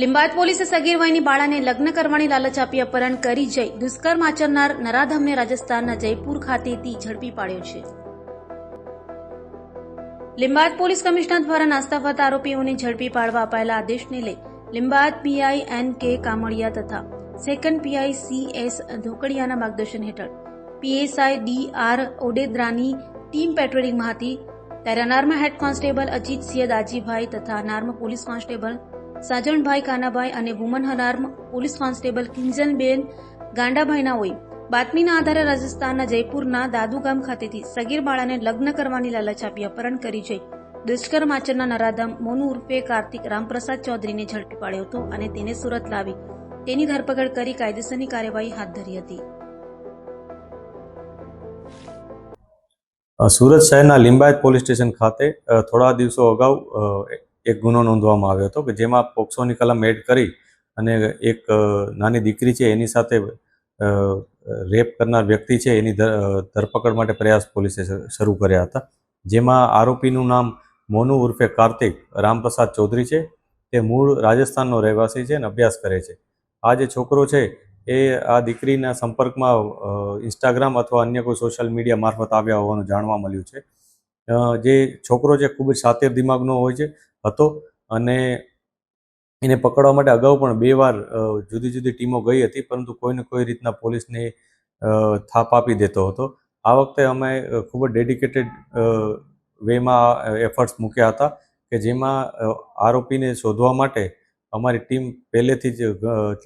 લિંબાયત પોલીસે સગીર વયની બાળાને લગ્ન કરવાની લાલચ આપી અપહરણ કરી જઈ દુષ્કર્મ આચરનાર નરાધમને રાજસ્થાનના જયપુર ખાતેથી ઝડપી પાડ્યો છે. લિંબાયત પોલીસ કમિશનર દ્વારા નાસ્તા ફરતા આરોપીઓને ઝડપી પાડવા અપાયેલા આદેશને લઈ Limbayat PI N K Kamaliya તથા સેકન્ડ પીઆઈ સી એસ ધોકડિયાના માર્ગદર્શન હેઠળ પીએસઆઈ ડી આર ઓડેદરાની ટીમ પેટ્રોલિંગમાં હતી. ત્યારે અનારમાં હેડ કોન્સ્ટેબલ અજીત સિંહ દાજીભાઈ તથા unarmed police constable Sajanbhai Kanabhai અને woman unarmed police constable Kinjanben હોય બાતમીના આધારે રાજસ્થાનના જયપુરના દાદુ ગામ ખાતેથી સગીર બાળાને લગ્ન કરવાની લાલચ આપી અપહરણ કરી જઈ. દુષ્કર્મ આચરના નરાધમ મોનુ ઉર્ફે કાર્તિક રામપ્રસાદ ચૌધરીને ઝડપી પાડ્યો હતો અને તેને સુરત લાવી. તેની ધરપકડ કરી કાયદેસરની કાર્યવાહી હાથ ધરી હતી. સુરત શહેરના લિંબાયત પોલીસ સ્ટેશન ખાતે થોડા દિવસો અગાઉ એક ગુનો નોંધવામાં આવ્યો હતો કે જેમાં પોક્સોની કલમ એડ કરી અને એક નાની દીકરી છે એની સાથે રેપ કરનાર વ્યક્તિ છે એની ધરપકડ માટે પ્રયાસ પોલીસે શરૂ કર્યા હતા. જેમાં આરોપીનું નામ મોનુ ઉર્ફે કાર્તિક રામપ્રસાદ ચૌધરી છે. તે મૂળ રાજસ્થાનનો રહેવાસી છે અને અભ્યાસ કરે છે. આ જે છોકરો છે એ આ દીકરીના સંપર્કમાં ઇન્સ્ટાગ્રામ અથવા અન્ય કોઈ સોશિયલ મીડિયા મારફત આવ્યા હોવાનું જાણવા મળ્યું છે. જે છોકરો છે ખૂબ જ સાતેર દિમાગનો હોય છે, હતો અને એને પકડવા માટે અગાઉ પણ બે વાર જુદી જુદી ટીમો ગઈ હતી, પરંતુ કોઈને કોઈ રીતના પોલીસને થાપ આપી દેતો હતો. આ વખતે અમે ખૂબ જ ડેડિકેટેડ વેમાં એફર્ટ્સ મૂક્યા હતા કે જેમાં આરોપીને શોધવા માટે અમારી ટીમ પહેલેથી જ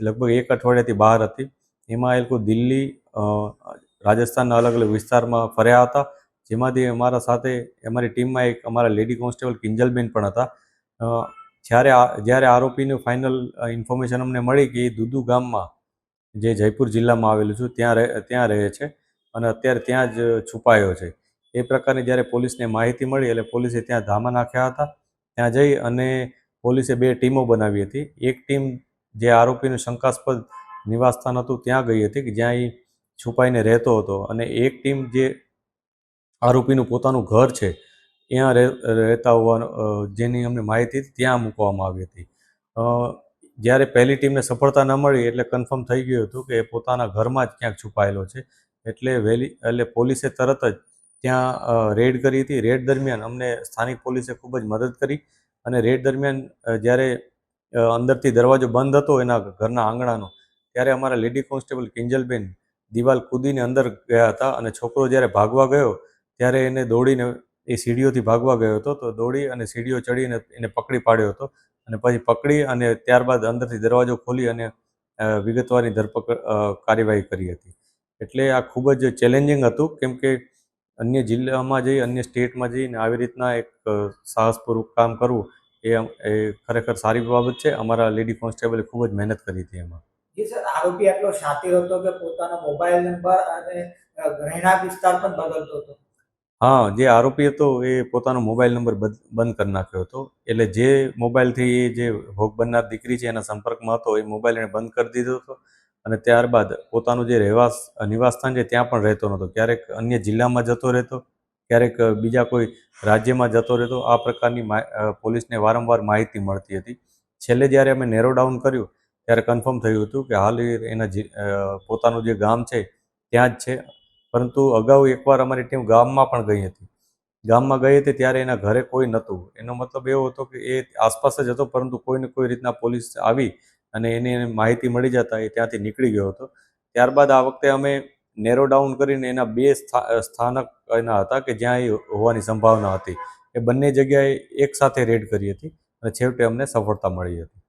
લગભગ એક અઠવાડિયાથી બહાર હતી. એમાં એ લોકો દિલ્હી રાજસ્થાનના અલગ અલગ વિસ્તારમાં ફર્યા હતા. જેમાંથી અમારા સાથે, અમારી ટીમમાં એક અમારા લેડી કોન્સ્ટેબલ કિંજલબેન પણ હતા. જ્યારે જ્યારે આરોપીનું ફાઇનલ ઇન્ફોર્મેશન અમને મળી કે એ દુદુ ગામમાં, જે જયપુર જિલ્લામાં આવેલું છે, ત્યાં રહે ત્યાં રહે છે અને અત્યારે ત્યાં જ છુપાયો છે. એ પ્રકારની જ્યારે પોલીસને માહિતી મળી એટલે પોલીસે ત્યાં ધામા નાખ્યા હતા. ત્યાં જઈ અને પોલીસે બે ટીમો બનાવી હતી. એક ટીમ જે આરોપીનું શંકાસ્પદ નિવાસસ્થાન હતું, ત્યાં ગઈ હતી કે જ્યાં એ છુપાઈને રહેતો હતો. અને એક ટીમ જે આરોપીનું પોતાનું ઘર છે, ત્યાં રહે રહેતા હોવાનું જેની અમને માહિતી હતી, ત્યાં મૂકવામાં આવી હતી. જ્યારે પહેલી ટીમને સફળતા ન મળી એટલે કન્ફર્મ થઈ ગયું હતું કે એ પોતાના ઘરમાં જ ક્યાંક છુપાયેલો છે. એટલે વહેલી એટલે પોલીસે તરત જ ત્યાં રેડ કરી હતી. રેડ દરમિયાન અમને સ્થાનિક પોલીસે ખૂબ જ મદદ કરી. અને રેડ દરમિયાન જ્યારે અંદરથી દરવાજો બંધ હતો એના ઘરના આંગણાનો, ત્યારે અમારા લેડી કોન્સ્ટેબલ કિંજલબેન દિવાલ કૂદીને અંદર ગયા હતા અને છોકરો જ્યારે ભાગવા ગયો, ત્યારે એને દોડીને એ સીડીઓથી ભાગવા ગયો હતો. તો દોડી અને સીડીઓ ચડીને એને પકડી પાડ્યો હતો અને પછી પકડી અને ત્યારબાદ અંદરથી દરવાજો ખોલી અને વિગતવારની ધરપકડ કાર્યવાહી કરી હતી. એટલે આ ખૂબ જ ચેલેન્જિંગ હતું, કેમ કે અન્ય જિલ્લામાં જઈ અન્ય સ્ટેટમાં જઈને આવી રીતના એક સાહસપૂર્વક કામ કરવું એ એ ખરેખર સારી બાબત છે. અમારા લેડી કોન્સ્ટેબલે ખૂબ જ મહેનત કરી હતી એમાં. જી સર આરોપી આટલો શાતિર હતો કે પોતાનો મોબાઈલ નંબર અને રહેણાંક વિસ્તાર પણ બદલતો હતો. હા જે આરોપી હતો એ પોતાનો મોબાઈલ નંબર બંધ કરી નાખ્યો હતો. એટલે જે મોબાઈલથી જે ભોગ બનનાર દીકરી છે એના સંપર્કમાં હતો એ મોબાઈલ એણે બંધ કરી દીધો હતો. અને ત્યારબાદ પોતાનું જે રહેવાસ નિવાસસ્થાન છે, ત્યાં પણ રહેતો નહોતો. ક્યારેક અન્ય જિલ્લામાં જતો રહેતો, ક્યારેક બીજા કોઈ રાજ્યમાં જતો રહેતો, આ પ્રકારની પોલીસને વારંવાર માહિતી મળતી હતી. છેલ્લે જ્યારે અમે નેરો ડાઉન કર્યું, ત્યારે કન્ફર્મ થયું હતું કે હાલ એના પોતાનું જે ગામ છે, ત્યાં જ છે. પરંતુ અગાઉ એકવાર અમારી ટીમ ગામમાં પણ ગઈ હતી. ગામમાં ગઈ હતી ત્યારે એના ઘરે કોઈ નહોતું. એનો મતલબ એવો હતો કે એ આસપાસ જ હતો, પરંતુ કોઈને કોઈ રીતના પોલીસ આવી અને એની એને માહિતી મળી જતા એ ત્યાંથી નીકળી ગયો હતો. ત્યારબાદ આ વખતે અમે નેરો ડાઉન કરીને એના બે સ્થા- સ્થાનક એના હતા કે જ્યાં એ હોવાની સંભાવના હતી. એ બંને જગ્યાએ એક સાથે રેડ કરી હતી અને છેવટે અમને સફળતા મળી હતી.